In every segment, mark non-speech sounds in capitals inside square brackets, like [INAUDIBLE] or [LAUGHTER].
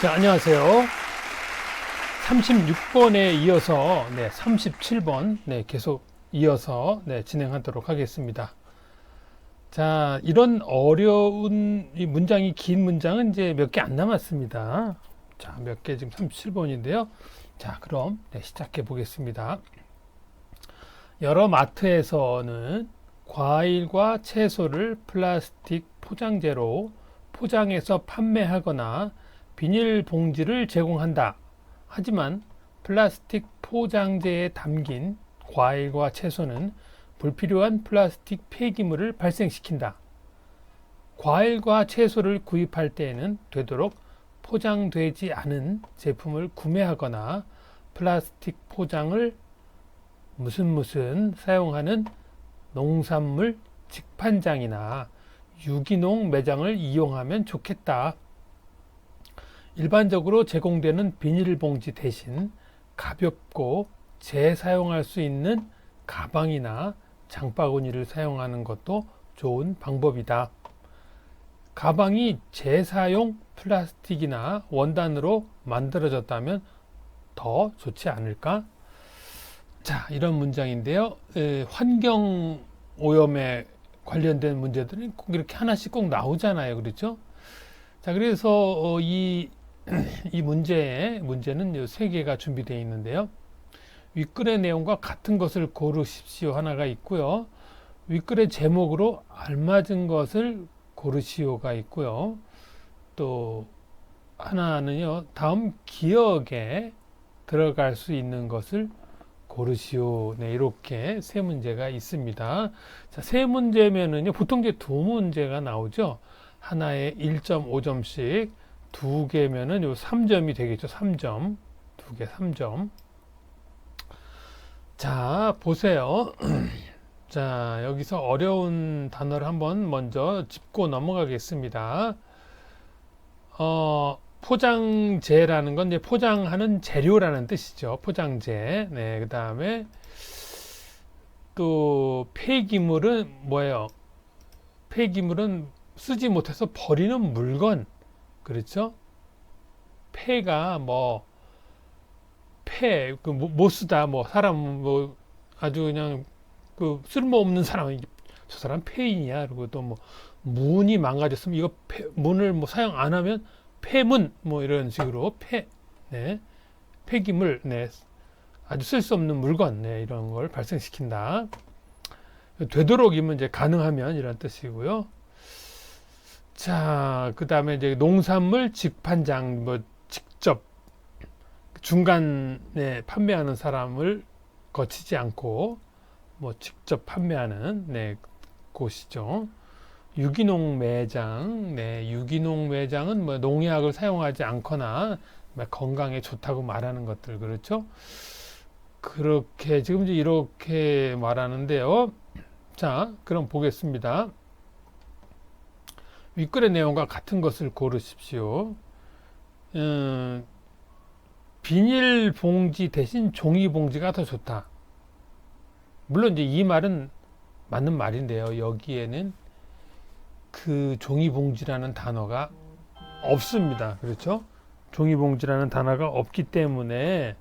자, 안녕하세요. 36번에 이어서 네, 37번 네, 계속 이어서 네, 진행하도록 하겠습니다. 자, 이런 어려운 이 문장이 긴 문장은 이제 몇 개 안 남았습니다. 자, 몇 개 지금 37번인데요. 자, 그럼 네, 시작해 보겠습니다. 여러 마트에서는 과일과 채소를 플라스틱 포장재로 포장해서 판매하거나 비닐 봉지를 제공한다. 하지만 플라스틱 포장재에 담긴 과일과 채소는 불필요한 플라스틱 폐기물을 발생시킨다. 과일과 채소를 구입할 때에는 되도록 포장되지 않은 제품을 구매하거나 플라스틱 포장을 무슨 무슨 사용하는 농산물 직판장이나 유기농 매장을 이용하면 좋겠다. 일반적으로 제공되는 비닐봉지 대신 가볍고 재사용할 수 있는 가방이나 장바구니를 사용하는 것도 좋은 방법이다. 가방이 재사용 플라스틱이나 원단으로 만들어졌다면 더 좋지 않을까? 자, 이런 문장인데요. 에, 환경 오염에 관련된 문제들은 꼭 이렇게 하나씩 꼭 나오잖아요. 그렇죠? 자, 그래서 어, 이, 이 문제의 문제는 세 개가 준비되어 있는데요. 윗글의 내용과 같은 것을 고르십시오 하나가 있고요. 윗글의 제목으로 알맞은 것을 고르시오가 있고요. 또 하나는요. 다음 기억에 들어갈 수 있는 것을 고르시오. 네, 이렇게 세 문제가 있습니다. 자, 세 문제면은요. 보통 이제 두 문제가 나오죠. 하나에 1.5점씩 두 개면은 요 3점이 되겠죠. 3점. 두 개 3점. 자, 보세요. [CLEARS THROAT] 자, 여기서 어려운 단어를 한번 먼저 짚고 넘어가겠습니다. 어, 포장재라는 건 이제 포장하는 재료라는 뜻이죠. 포장재. 네, 그 다음에 또 폐기물은 뭐예요? 폐기물은 쓰지 못해서 버리는 물건. 그렇죠? 폐가 뭐 폐, 그, 못, 못 쓰다, 뭐, 사람, 뭐, 아주 그냥, 그, 쓸모없는 사람, 저 사람 폐인이야. 그리고 또 뭐, 문이 망가졌으면 이거 폐, 문을 뭐 사용 안 하면 폐문, 뭐 이런 식으로 폐, 네. 폐기물, 네. 아주 쓸 수 없는 물건, 네. 이런 걸 발생시킨다. 되도록이면 이제 가능하면 이런 뜻이고요. 자, 그 다음에 이제 농산물 직판장, 뭐, 직접 중간에 판매하는 사람을 거치지 않고 뭐 직접 판매하는 네, 곳이죠. 유기농 매장, 네, 유기농 매장은 뭐 농약을 사용하지 않거나 뭐 건강에 좋다고 말하는 것들 그렇죠. 그렇게 지금 이제 이렇게 말하는데요. 자, 그럼 보겠습니다. 윗글의 내용과 같은 것을 고르십시오. 음, 비닐 봉지 대신 종이 봉지가 더 좋다. 물론 이제 이 말은 맞는 말인데요. 여기에는 그 종이 봉지라는 단어가 없습니다. 그렇죠? 종이 봉지라는 단어가 없기 때문에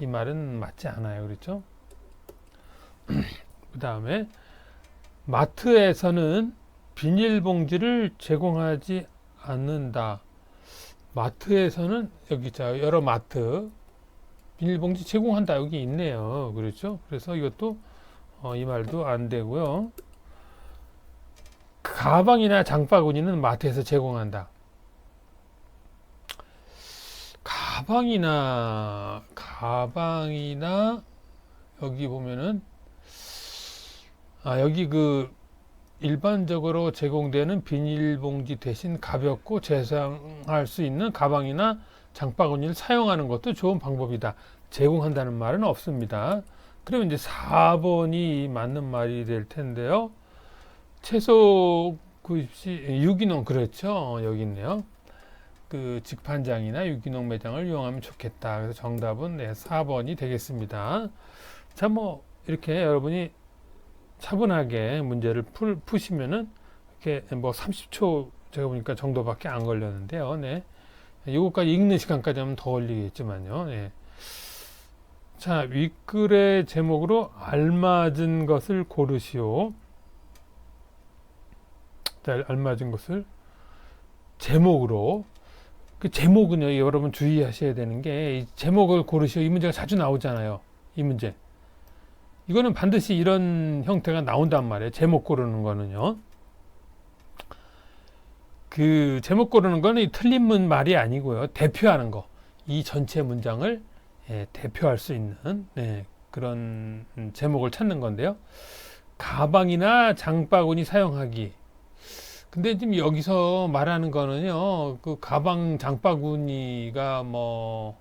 이 말은 맞지 않아요. 그렇죠? [CLEARS THROAT] 그 다음에 마트에서는 비닐봉지를 제공하지 않는다. 마트에서는 여기 자 여러 마트 비닐봉지 제공한다 여기 있네요. 그렇죠? 그래서 이것도 어, 이 말도 안 되고요. 가방이나 장바구니는 마트에서 제공한다. 가방이나 가방이나 여기 보면은 아 여기 그 일반적으로 제공되는 비닐봉지 대신 가볍고 재사용할 수 있는 가방이나 장바구니를 사용하는 것도 좋은 방법이다. 제공한다는 말은 없습니다. 그러면 이제 4번이 맞는 말이 될 텐데요. 채소 구입시 유기농 그렇죠. 여기 있네요. 그 직판장이나 유기농 매장을 이용하면 좋겠다. 그래서 정답은 네, 4번이 되겠습니다. 자, 뭐 이렇게 여러분이 차분하게 문제를 풀, 푸시면은 이렇게 뭐 30초 제가 보니까 정도밖에 안 걸렸는데요. 네. 이거까지 읽는 시간까지 하면 더 걸리겠지만요. 예. 자, 윗글의 제목으로 알맞은 것을 고르시오. 자, 알맞은 것을 제목으로 그 제목은요, 여러분 주의하셔야 되는 게이 제목을 고르시오. 이 문제가 자주 나오잖아요. 이 문제. 이거는 반드시 이런 형태가 나온단 말이에요. 제목 고르는 거는요. 그 제목 고르는 거는 이 틀린 문 말이 아니고요. 대표하는 거. 이 전체 문장을 예, 대표할 수 있는 예, 그런 제목을 찾는 건데요. 가방이나 장바구니 사용하기. 근데 지금 여기서 말하는 거는요, 그 가방 장바구니가 뭐,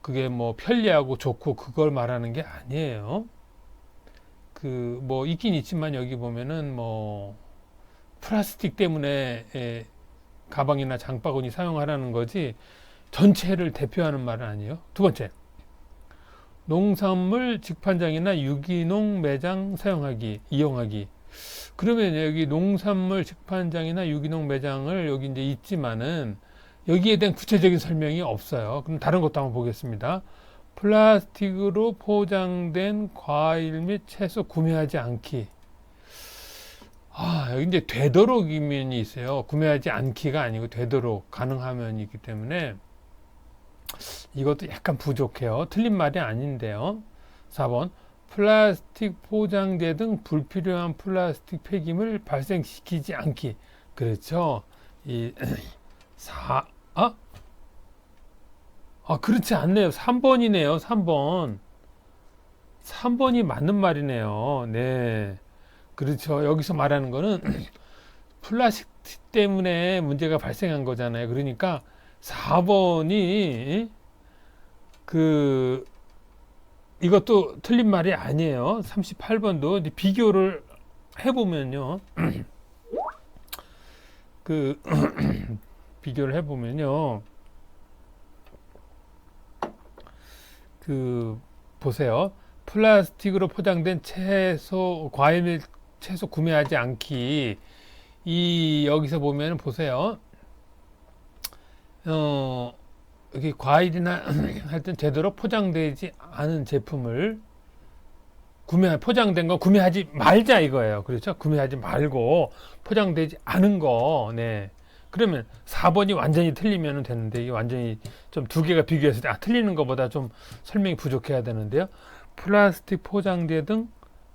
그게 뭐 편리하고 좋고 그걸 말하는 게 아니에요. 그 뭐 있긴 있지만 여기 보면은 뭐 플라스틱 때문에 예, 가방이나 장바구니 사용하라는 거지 전체를 대표하는 말은 아니에요. 두 번째. 농산물 직판장이나 유기농 매장 사용하기, 이용하기. 그러면 여기 농산물 직판장이나 유기농 매장을 여기 이제 있지만은 여기에 대한 구체적인 설명이 없어요. 그럼 다른 것도 한번 보겠습니다. 플라스틱으로 포장된 과일 및 채소 구매하지 않기. 아, 이제 되도록이면이 있어요. 구매하지 않기가 아니고 되도록 가능하면이기 때문에 이것도 약간 부족해요. 틀린 말이 아닌데요. 4번. 플라스틱 포장재 등 불필요한 플라스틱 폐기물 발생시키지 않기. 그렇죠. 이 [CLEARS THROAT] 4, 아? 아, 그렇지 않네요. 3번이네요. 3번. 3번이 맞는 말이네요. 네. 그렇죠. 여기서 말하는 거는 [CLEARS THROAT] 플라스틱 때문에 문제가 발생한 거잖아요. 그러니까 4번이 그 이것도 틀린 말이 아니에요. 38번도 비교를 해보면요. [CLEARS THROAT] 그 [CLEARS THROAT] 비교를 해보면요. 그 보세요. 플라스틱으로 포장된 채소, 과일 및 채소 구매하지 않기. 이 여기서 보면 보세요. 어, 여기 과일이나 [CLEARS THROAT] 하여튼 제대로 포장되지 않은 제품을 구매 포장된 거 구매하지 말자 이거예요. 그렇죠? 구매하지 말고 포장되지 않은 거. 네. 그러면 4번이 완전히 틀리면 되는데 이게 완전히 좀 두 개가 비교했을 때 아, 틀리는 것보다 좀 설명이 부족해야 되는데요. 플라스틱 포장재 등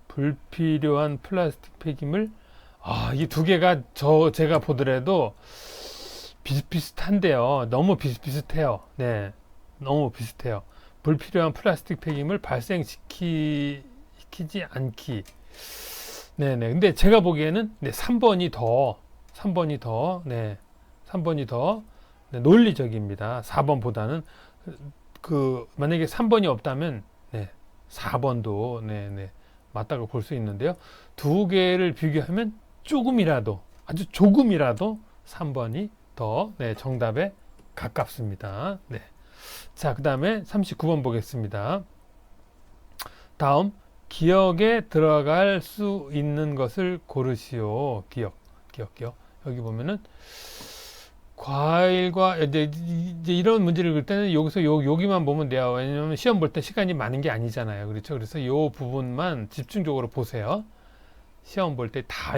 불필요한 플라스틱 폐기물 아, 이 두 개가 저 제가 보더라도 비슷비슷한데요. 너무 비슷비슷해요. 네. 너무 비슷해요. 불필요한 플라스틱 폐기물 발생시키, 시키지 않기. 네네. 근데 제가 보기에는 네, 3번이 더, 3번이 더, 네. 3번이 더 네, 논리적입니다. 4번보다는 그, 만약에 3번이 없다면, 네. 4번도, 네, 네. 맞다고 볼 수 있는데요. 두 개를 비교하면 조금이라도, 아주 조금이라도 3번이 더 네, 정답에 가깝습니다. 네. 자, 그 다음에 39번 보겠습니다. 다음, 기억에 들어갈 수 있는 것을 고르시오. 기억, 기억, 기억. 여기 보면은, 과일과, 이제, 이런 문제를 그릴 때는 여기서 요, 여기만 보면 돼요. 왜냐면 시험 볼 때 시간이 많은 게 아니잖아요. 그렇죠? 그래서 요 부분만 집중적으로 보세요. 시험 볼 때 다,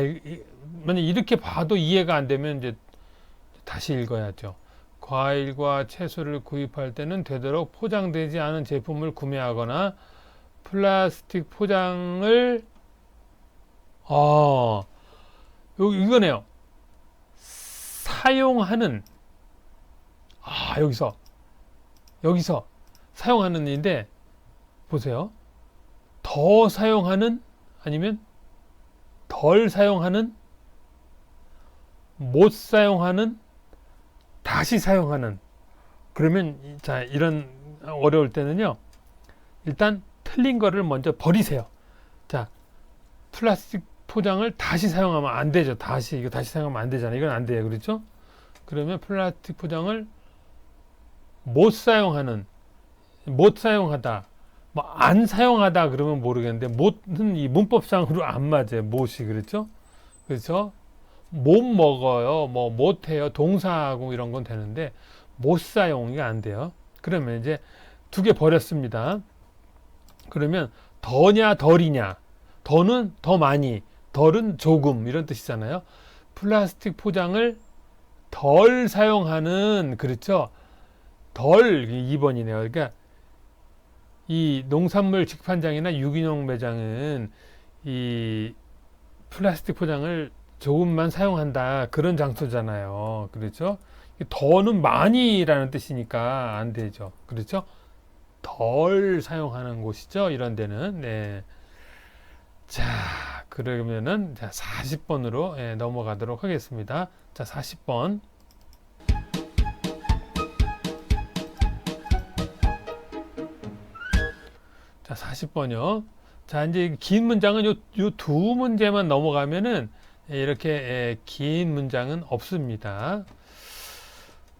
만약 이렇게 봐도 이해가 안 되면 이제 다시 읽어야죠. 과일과 채소를 구입할 때는 되도록 포장되지 않은 제품을 구매하거나 플라스틱 포장을 어, 요 이거네요. 사용하는 아, 여기서 여기서 사용하는 인데 보세요. 더 사용하는 아니면 덜 사용하는 못 사용하는 다시 사용하는 그러면 자 이런 어려울 때는요 일단 틀린 거를 먼저 버리세요 자 플라스틱 포장을 다시 사용하면 안 되죠. 다시 이거 다시 사용하면 안 되잖아요. 이건 안 돼요. 그렇죠? 그러면 플라스틱 포장을 못 사용하는 못 사용하다 뭐 안 사용하다 그러면 모르겠는데 못은 이 문법상으로 안 맞아요. 못이 그렇죠? 그렇죠 못 먹어요, 뭐 못 해요, 동사하고 이런 건 되는데 못 사용이 안 돼요. 그러면 이제 두 개 버렸습니다. 그러면 더냐 덜이냐? 더는 더 많이 덜은 조금 이런 뜻이잖아요. 플라스틱 포장을 덜 사용하는 그렇죠. 덜 2번이네요. 그러니까 이 농산물 직판장이나 유기농 매장은 이 플라스틱 포장을 조금만 사용한다 그런 장소잖아요. 그렇죠? 더는 많이라는 뜻이니까 안 되죠. 그렇죠? 덜 사용하는 곳이죠. 이런 데는 네. 자, 그러면은 자 40번으로 예, 넘어가도록 하겠습니다. 자, 40번. 자, 40번요. 자, 이제 긴 문장은 요, 요두 문제만 넘어가면은 예, 이렇게 예, 긴 문장은 없습니다.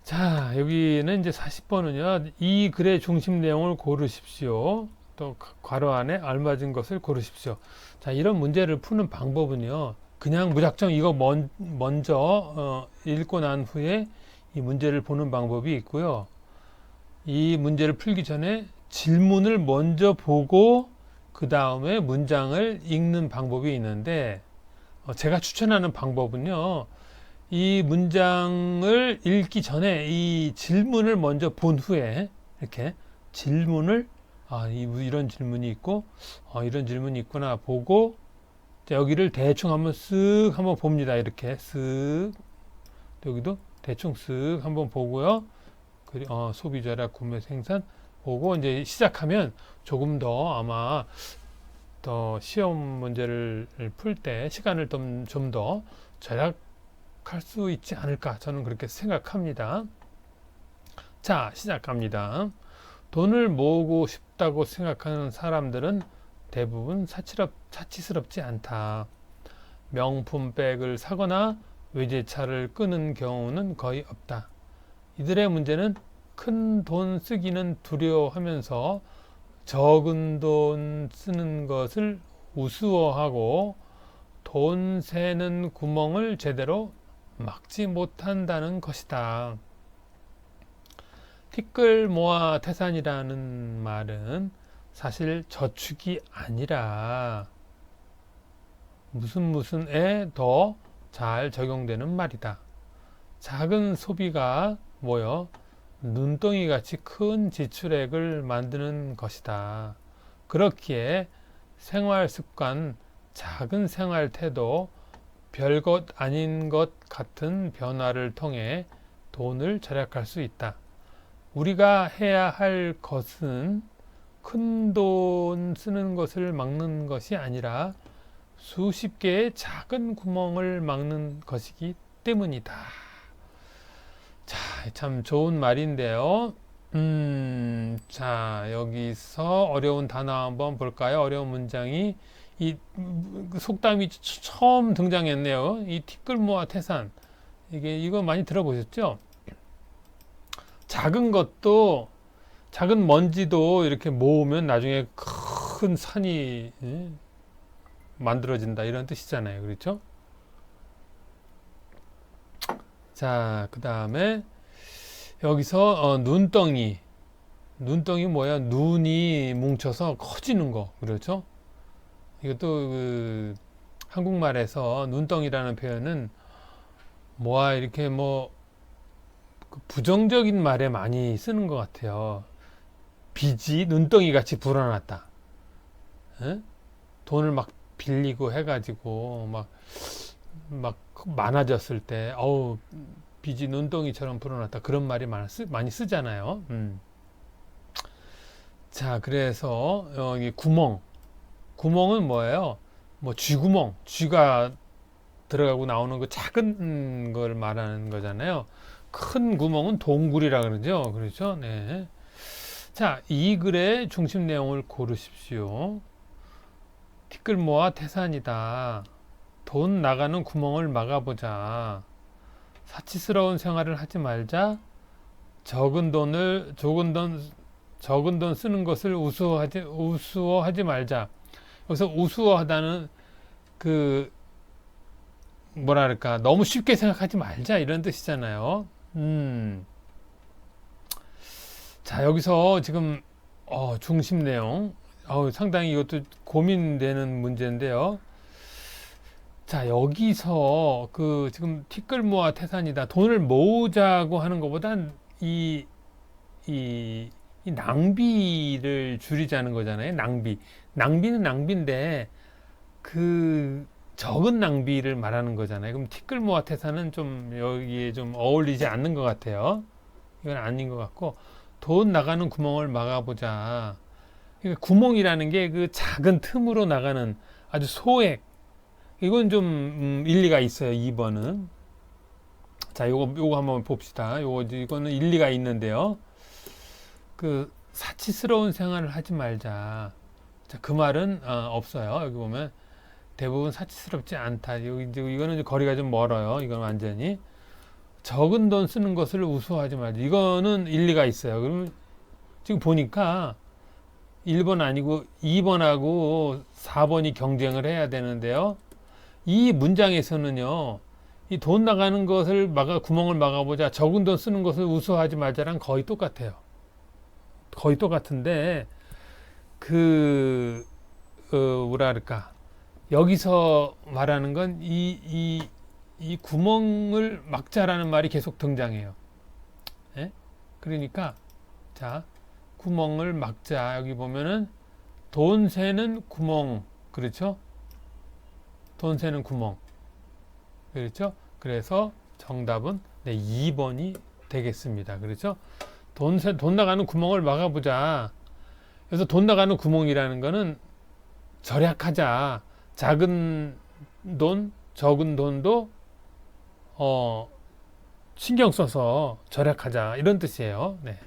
자, 여기는 이제 40번은요. 이 글의 중심 내용을 고르십시오. 또 괄호 안에 알맞은 것을 고르십시오. 자, 이런 문제를 푸는 방법은요. 그냥 무작정 이거 먼, 먼저 어, 읽고 난 후에 이 문제를 보는 방법이 있고요. 이 문제를 풀기 전에 질문을 먼저 보고 그 다음에 문장을 읽는 방법이 있는데 어, 제가 추천하는 방법은요. 이 문장을 읽기 전에 이 질문을 먼저 본 후에 이렇게 질문을 아, 이, 이런 질문이 있고 어, 이런 질문이 있구나 보고 여기를 대충 한번 쓱 한번 봅니다. 이렇게 쓱 여기도 대충 쓱 한번 보고요. 그리, 어, 소비자라 구매 생산 보고 이제 시작하면 조금 더 아마 더 시험 문제를 풀 때 시간을 좀 더 절약할 수 있지 않을까 저는 그렇게 생각합니다. 자 시작합니다. 돈을 모으고 싶 다고 생각하는 사람들은 대부분 사치럽, 사치스럽지 않다. 명품 백을 사거나 외제차를 끄는 경우는 거의 없다. 이들의 문제는 큰 돈 쓰기는 두려워하면서 적은 돈 쓰는 것을 우스워하고 돈 새는 구멍을 제대로 막지 못한다는 것이다. 티끌 모아 태산이라는 말은 사실 저축이 아니라 무슨 무슨에 더 잘 적용되는 말이다. 작은 소비가 뭐요? 눈덩이 같이 큰 지출액을 만드는 것이다. 그렇기에 생활 습관, 작은 생활 태도, 별것 아닌 것 같은 변화를 통해 돈을 절약할 수 있다. 우리가 해야 할 것은 큰 돈 쓰는 것을 막는 것이 아니라 수십 개의 작은 구멍을 막는 것이기 때문이다. 자, 참 좋은 말인데요. 음, 자, 여기서 어려운 단어 한번 볼까요? 어려운 문장이 이 속담이 처음 등장했네요. 이 티끌 모아 태산. 이게 이거 많이 들어보셨죠? 작은 것도 작은 먼지도 이렇게 모으면 나중에 큰 산이 예, 만들어진다 이런 뜻이잖아요. 그렇죠? 자, 그 다음에 여기서 어, 눈덩이. 눈덩이 뭐야? 눈이 뭉쳐서 커지는 거. 그렇죠? 이것도 그 한국말에서 눈덩이라는 표현은 뭐야 이렇게 뭐 그 부정적인 말에 많이 쓰는 것 같아요. 빚이 눈덩이 같이 불어났다. 에? 돈을 막 빌리고 해가지고 막, 막 많아졌을 때, 어우, 빚이 눈덩이처럼 불어났다. 그런 말이 많이, 쓰, 많이 쓰잖아요. 음. 자, 그래서 여기 구멍. 구멍은 뭐예요? 뭐 쥐구멍. 쥐가 들어가고 나오는 그 작은 걸 말하는 거잖아요. 큰 구멍은 동굴이라 그러죠. 그렇죠? 네. 자, 이 글의 중심 내용을 고르십시오. 티끌 모아 태산이다. 돈 나가는 구멍을 막아보자. 사치스러운 생활을 하지 말자. 적은 돈을 적은 돈 적은 돈 쓰는 것을 우스워하지 우스워하지 말자. 여기서 우스워하다는 그 뭐랄까 너무 쉽게 생각하지 말자 이런 뜻이잖아요. 음. 자, 여기서 지금 어, 중심 내용 어, 상당히 이것도 고민되는 문제인데요. 자, 여기서 그 지금 티끌 모아 태산이다. 돈을 모으자고 하는 것보단 이, 이, 이 낭비를 줄이자는 거잖아요. 낭비. 낭비는 낭비인데 그 적은 낭비를 말하는 거잖아요. 그럼 티끌모아 태산은 좀 여기에 좀 어울리지 않는 것 같아요. 이건 아닌 것 같고 돈 나가는 구멍을 막아보자. 그러니까 구멍이라는 게 그 작은 틈으로 나가는 아주 소액. 이건 좀 음, 일리가 있어요. 2번은. 자, 요거 요거 한번 봅시다. 요거 이거는 일리가 있는데요. 그 사치스러운 생활을 하지 말자. 자, 그 말은 어, 없어요. 여기 보면 대부분 사치스럽지 않다. 여기 이거는 거리가 좀 멀어요. 이건 완전히 적은 돈 쓰는 것을 우수하지 말자. 이거는 일리가 있어요. 그러면 지금 보니까 1번 아니고 2번하고 4번이 경쟁을 해야 되는데요. 이 문장에서는요. 이 돈 나가는 것을 막아 구멍을 막아보자. 적은 돈 쓰는 것을 우수하지 말자랑 거의 똑같아요. 거의 똑같은데 그 어, 뭐라 그럴까? 여기서 말하는 건 이 이 이 구멍을 막자라는 말이 계속 등장해요. 예? 그러니까 자 구멍을 막자 여기 보면은 돈 새는 구멍 그렇죠? 돈 새는 구멍 그렇죠? 그래서 정답은 네, 2번이 되겠습니다. 그렇죠? 돈, 새, 돈 나가는 구멍을 막아보자. 그래서 돈 나가는 구멍이라는 거는 절약하자. 작은 돈, 적은 돈도 어, 신경 써서 절약하자. 이런 뜻이에요. 네.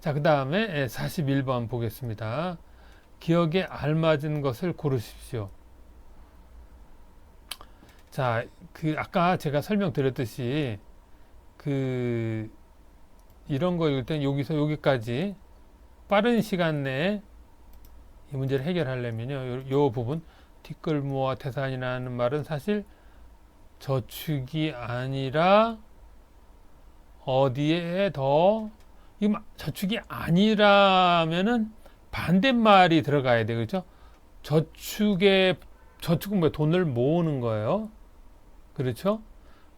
자, 그 다음에 41번 보겠습니다. 기억에 알맞은 것을 고르십시오. 자, 그, 아까 제가 설명드렸듯이, 그, 이런 거 읽을 땐 여기서 여기까지 빠른 시간 내에 이 문제를 해결하려면요. 요, 요 부분, 티끌모아 태산이라는 말은 사실 저축이 아니라 어디에 더, 이 저축이 아니라면은 반대말이 들어가야 돼. 그죠? 저축에, 저축은 뭐 돈을 모으는 거예요. 그렇죠?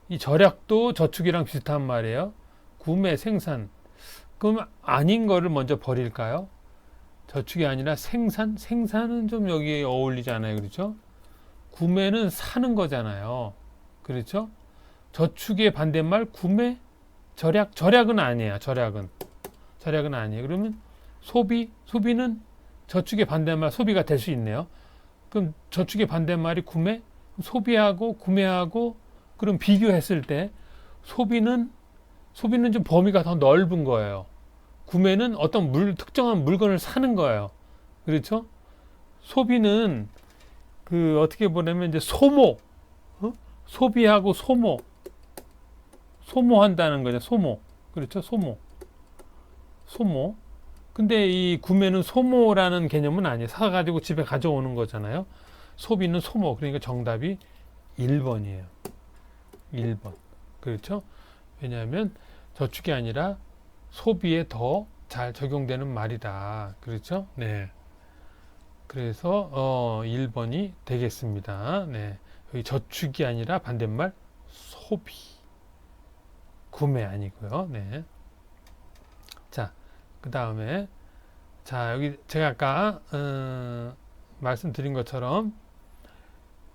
이 절약도 저축이랑 비슷한 말이에요. 구매, 생산. 그럼 아닌 거를 먼저 버릴까요? 저축이 아니라 생산? 생산은 좀 여기에 어울리지 않아요. 그렇죠? 구매는 사는 거잖아요. 그렇죠? 저축의 반대말 구매? 절약? 절약은 아니에요. 절약은. 절약은 아니에요. 그러면 소비? 소비는 저축의 반대말 소비가 될 수 있네요. 그럼 저축의 반대말이 구매? 소비하고 구매하고 그럼 비교했을 때 소비는 소비는 좀 범위가 더 넓은 거예요. 구매는 어떤 물 특정한 물건을 사는 거예요. 그렇죠? 소비는 그 어떻게 보냐면 이제 소모 어? 소비하고 소모 소모한다는 거죠. 소모 그렇죠? 소모 소모 근데 이 구매는 소모라는 개념은 아니에요. 사가지고 집에 가져오는 거잖아요. 소비는 소모. 그러니까 정답이 1번이에요. 1번. 그렇죠? 왜냐하면 저축이 아니라 소비에 더 잘 적용되는 말이다. 그렇죠? 네. 그래서 어 1번이 되겠습니다. 네. 여기 저축이 아니라 반대말 소비. 구매 아니고요. 네. 자, 그다음에 자, 여기 제가 아까 어, 말씀드린 것처럼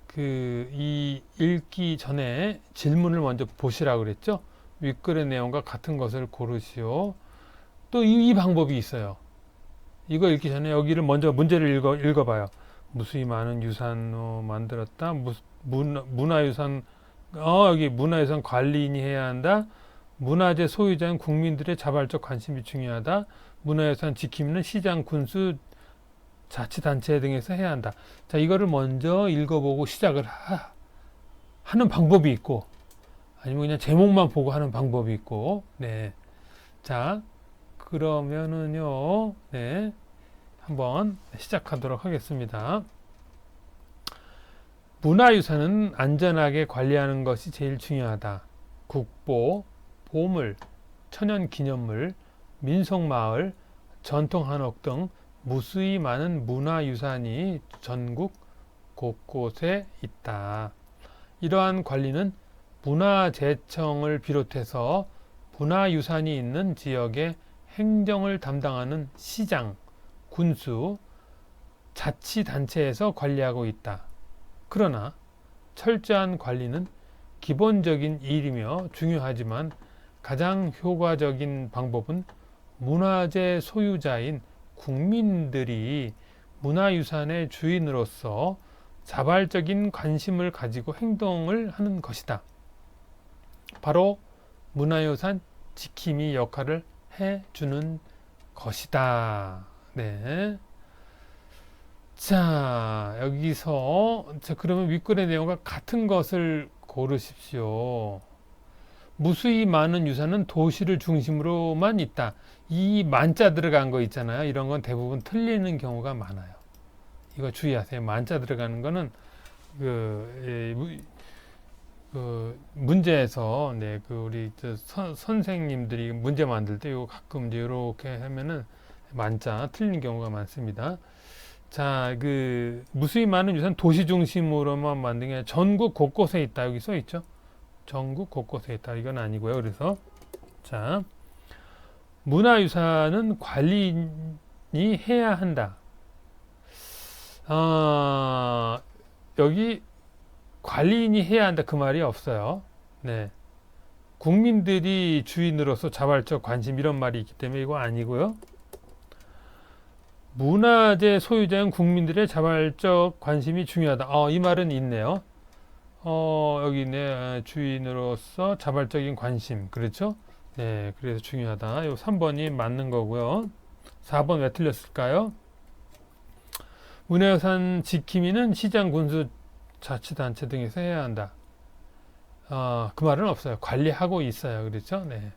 그 이 읽기 전에 질문을 먼저 보시라고 그랬죠. 윗글의 내용과 같은 것을 고르시오. 또이 방법이 있어요. 이거 읽기 전에 여기를 먼저 문제를 읽어, 읽어봐요. 무수히 많은 유산으로 만들었다. 무, 문, 문화유산, 어, 여기 문화유산 관리인이 해야 한다. 문화재 소유자인 국민들의 자발적 관심이 중요하다. 문화유산 지킴는 시장, 군수, 자치단체 등에서 해야 한다. 자, 이거를 먼저 읽어보고 시작을 하, 하는 방법이 있고, 아니면 그냥 제목만 보고 하는 방법이 있고, 네. 자, 그러면은요, 네. 한번 시작하도록 하겠습니다. 문화유산은 안전하게 관리하는 것이 제일 중요하다. 국보, 보물, 천연기념물, 민속마을, 전통한옥 등 무수히 많은 문화유산이 전국 곳곳에 있다. 이러한 관리는 문화재청을 비롯해서 문화유산이 있는 지역의 행정을 담당하는 시장, 군수, 자치단체에서 관리하고 있다. 그러나 철저한 관리는 기본적인 일이며 중요하지만 가장 효과적인 방법은 문화재 소유자인 국민들이 문화유산의 주인으로서 자발적인 관심을 가지고 행동을 하는 것이다. 바로 문화유산 지킴이 역할을 해주는 것이다. 네. 자, 여기서, 자, 그러면 윗글의 내용과 같은 것을 고르십시오. 무수히 많은 유산은 도시를 중심으로만 있다. 이 만자 들어간 거 있잖아요. 이런 건 대부분 틀리는 경우가 많아요. 이거 주의하세요. 만자 들어가는 거는 그, 예, 무- 그 문제에서 네, 그 우리 저 선, 선생님들이 문제 만들 때 이거 가끔 이제 이렇게 하면은 만자 틀리는 경우가 많습니다. 자, 그 무수히 많은 유산 도시 중심으로만 만든 게 전국 곳곳에 있다. 여기 써 있죠? 전국 곳곳에 있다. 이건 아니고요. 그래서 자, 문화유산은 관리인이 해야 한다. 아, 여기 관리인이 해야 한다 그 말이 없어요. 네. 국민들이 주인으로서 자발적 관심 이런 말이 있기 때문에 이거 아니고요. 문화재 소유자인 국민들의 자발적 관심이 중요하다. 어, 이 말은 있네요. 어, 여기. 아, 주인으로서 자발적인 관심. 그렇죠? 네, 그래서 중요하다. 요 3번이 맞는 거고요. 4번 왜 틀렸을까요? 문화유산 지킴이는 시장, 군수, 자치단체 등에서 해야 한다. 어, 그 말은 없어요. 관리하고 있어요. 그렇죠? 네.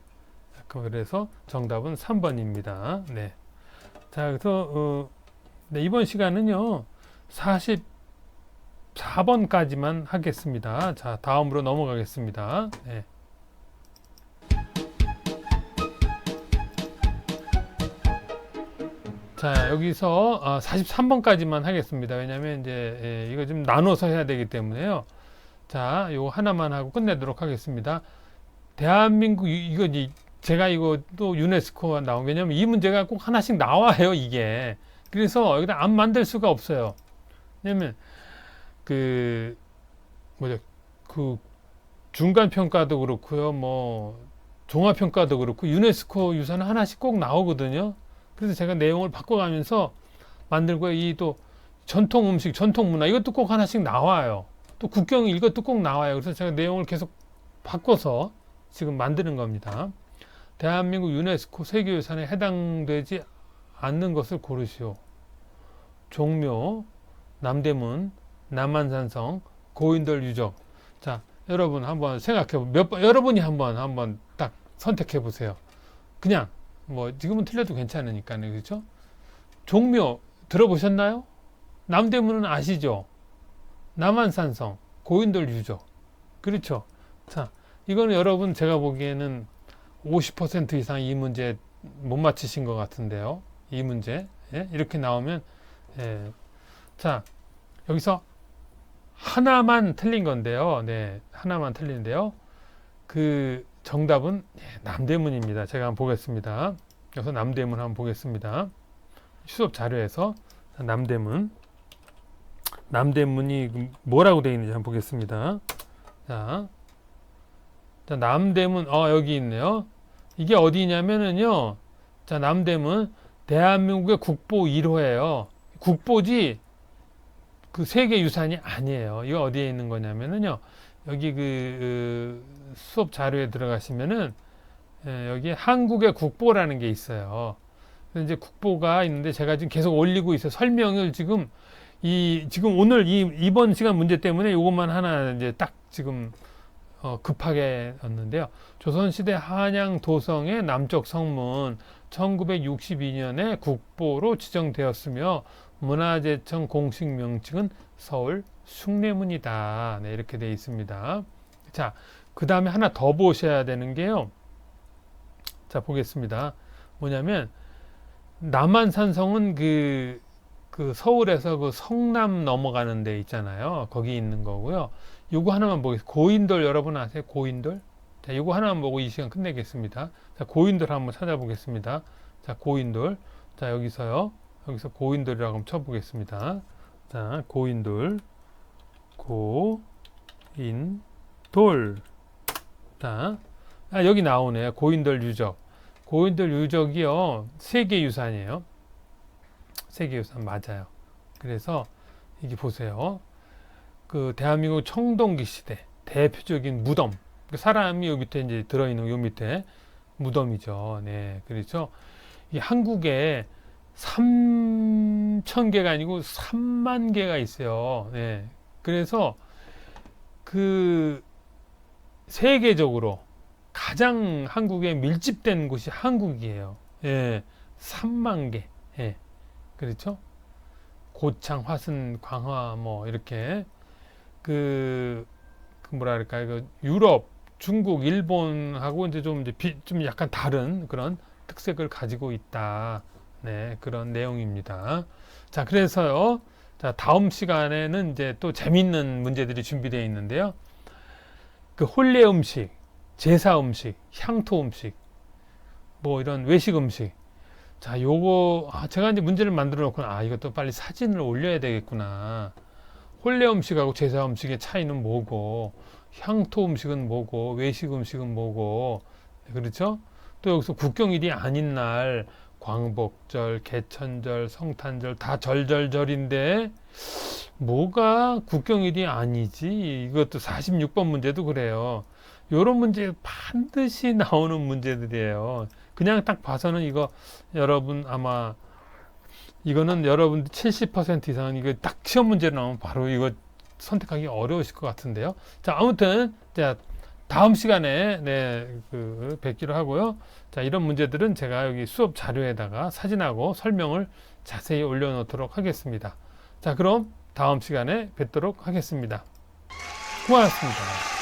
그래서 정답은 3번입니다. 네. 자, 그래서 어, 네, 이번 시간은요. 44번까지만 하겠습니다. 자, 다음으로 넘어가겠습니다. 네. 자, 여기서 아, 43번까지만 하겠습니다. 왜냐면 이제 예, 이거 좀 나눠서 해야 되기 때문에요. 자, 요거 하나만 하고 끝내도록 하겠습니다. 대한민국 이- 이거 이제 제가 이거 또 유네스코가 나온 왜냐면 이 문제가 꼭 하나씩 나와요, 이게. 그래서 여기다 안 만들 수가 없어요. 왜냐면 그 뭐죠? 그 중간 평가도 그렇고요. 뭐 종합 평가도 그렇고 유네스코 유산은 하나씩 꼭 나오거든요. 그래서 제가 내용을 바꿔가면서 만들고 이 또 전통 음식, 전통 문화 이것도 꼭 하나씩 나와요. 또 국경 이것도 꼭 나와요. 그래서 제가 내용을 계속 바꿔서 지금 만드는 겁니다. 대한민국 유네스코 세계유산에 해당되지 않는 것을 고르시오. 종묘, 남대문, 남한산성, 고인돌 유적. 자, 여러분 한번 생각해 몇 번, 여러분이 한번 한번 딱 선택해 보세요. 그냥 뭐 지금은 틀려도 괜찮으니까요. 그렇죠? 종묘 들어보셨나요? 남대문은 아시죠? 남한산성, 고인돌 유적. 그렇죠? 자, 이거는 여러분 제가 보기에는 50% 이상 이 문제 못 맞히신 것 같은데요. 이 문제. 예? 이렇게 나오면 예. 자, 여기서 하나만 틀린 건데요. 네. 하나만 틀린데요. 그 정답은 예, 남대문입니다. 제가 한번 보겠습니다. 여기서 남대문 한번 보겠습니다. 수업 자료에서 남대문 남대문이 뭐라고 되어 있는지 한번 보겠습니다. 자, 자 남대문 어 여기 있네요. 이게 어디냐면은요. 자 남대문 대한민국의 국보 1호예요. 국보지 그 세계 유산이 아니에요. 이거 어디에 있는 거냐면은요. 여기 그, 그 수업 자료에 들어가시면은 예, 여기 한국의 국보라는 게 있어요. 이제 국보가 있는데 제가 지금 계속 올리고 있어요. 설명을 지금 이 지금 오늘 이 이번 시간 문제 때문에 이것만 하나 이제 딱 지금 어, 급하게 넣었는데요. 조선시대 한양 도성의 남쪽 성문 1962년에 국보로 지정되었으며 문화재청 공식 명칭은 서울 숭례문이다. 네, 이렇게 되어 있습니다. 자, 그 다음에 하나 더 보셔야 되는 게요. 자, 보겠습니다. 뭐냐면 남한산성은 그, 그 서울에서 그 성남 넘어가는 데 있잖아요. 거기 있는 거고요. 요거 하나만 보겠습니다. 고인돌 여러분 아세요? 고인돌? 자, 요거 하나만 보고 이 시간 끝내겠습니다. 자, 고인돌 한번 찾아보겠습니다. 자, 고인돌. 자, 여기서요. 여기서 고인돌이라고 한번 쳐보겠습니다. 자, 고인돌. 고 인 돌. 자, 아, 여기 나오네요. 고인돌 유적. 고인돌 유적이요. 세계 유산이에요. 세계 유산 맞아요. 그래서 이게 보세요. 그 대한민국 청동기 시대 대표적인 무덤. 그 사람이 여기 밑에 이제 들어있는 요 밑에 무덤이죠. 네. 그렇죠. 이 한국에 3천 개가 아니고 3만 개가 있어요. 네. 그래서 그 세계적으로 가장 한국에 밀집된 곳이 한국이에요. 예. 3만 개. 예. 그렇죠? 고창, 화순, 광화 뭐 이렇게 그, 그 뭐라 그럴까요? 그 유럽, 중국, 일본하고 이제 좀 이제 비, 좀 약간 다른 그런 특색을 가지고 있다. 네, 그런 내용입니다. 자, 그래서요. 자, 다음 시간에는 이제 또 재밌는 문제들이 준비되어 있는데요. 그 혼례 음식, 제사 음식, 향토 음식, 뭐 이런 외식 음식. 자, 요거, 아, 제가 이제 문제를 만들어 놓고, 아, 이것도 빨리 사진을 올려야 되겠구나. 혼례 음식하고 제사 음식의 차이는 뭐고, 향토 음식은 뭐고, 외식 음식은 뭐고, 그렇죠? 또 여기서 국경일이 아닌 날, 광복절, 개천절, 성탄절 다 절절절인데 뭐가 국경일이 아니지? 이것도 46번 문제도 그래요. 요런 문제 반드시 나오는 문제들이에요. 그냥 딱 봐서는 이거 여러분 아마 이거는 여러분 70% 이상은 이거 딱 시험 문제로 나오면 바로 이거 선택하기 어려우실 것 같은데요. 자, 아무튼 자 다음 시간에 네, 그 뵙기로 하고요. 자, 이런 문제들은 제가 여기 수업 자료에다가 사진하고 설명을 자세히 올려놓도록 하겠습니다. 자, 그럼 다음 시간에 뵙도록 하겠습니다. 고맙습니다.